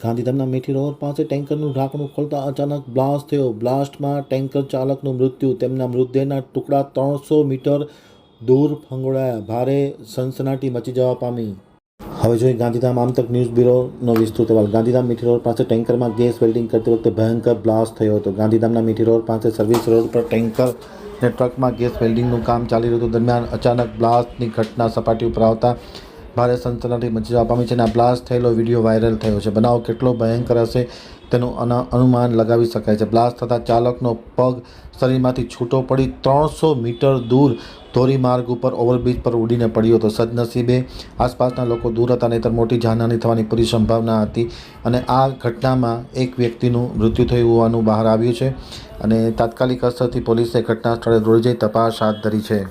ગાંધીધામના મીઠી રોડ પાસે ટેન્કરનું ઢાંકણું ખોલતા અચાનક બ્લાસ્ટ થયો. બ્લાસ્ટમાં ટેન્કર ચાલકનું મૃત્યુ. તેમના મૃતદેહના ટુકડા ત્રણસો મીટર દૂર ફંગોળાયા. ભારે સનસનાટી મચી જવા પામી. હવે જોઈએ ગાંધીધામ આમતક ન્યૂઝ બ્યુરોનો વિસ્તૃત અહેવાલ. ગાંધીધામ મીઠી રોડ પાસે ટેન્કરમાં ગેસ વેલ્ડિંગ કરતી વખતે ભયંકર બ્લાસ્ટ થયો હતો. ગાંધીધામના મીઠી રોડ પાસે સર્વિસ રોડ પર ટેન્કર અને ટ્રકમાં ગેસ વેલ્ડિંગનું કામ ચાલી રહ્યું હતું. દરમિયાન અચાનક બ્લાસ્ટની ઘટના સપાટી ઉપર આવતા ભારે સનસનાટી મચી જવા પામી છે અને આ બ્લાસ્ટ થયેલો વીડિયો વાયરલ થયો છે. બનાવ કેટલો ભયંકર હશે તેનું અના, અનુમાન લગાવી શકાય છે. બ્લાસ્ટ થતાં ચાલકનો પગ શરીરમાંથી છૂટો પડી ત્રણસો મીટર દૂર ધોરીમાર્ગ ઉપર ઓવરબ્રિજ પર ઉડીને પડ્યો હતો. સદનસીબે આસપાસના લોકો દૂર હતા નહીંતર મોટી જાનહાની થવાની પૂરી સંભાવના હતી અને આ ઘટનામાં એક વ્યક્તિનું મૃત્યુ થયું હોવાનું બહાર આવ્યું છે અને તાત્કાલિક અસરથી પોલીસે ઘટના સ્થળે દોડી જઈ તપાસ હાથ ધરી છે.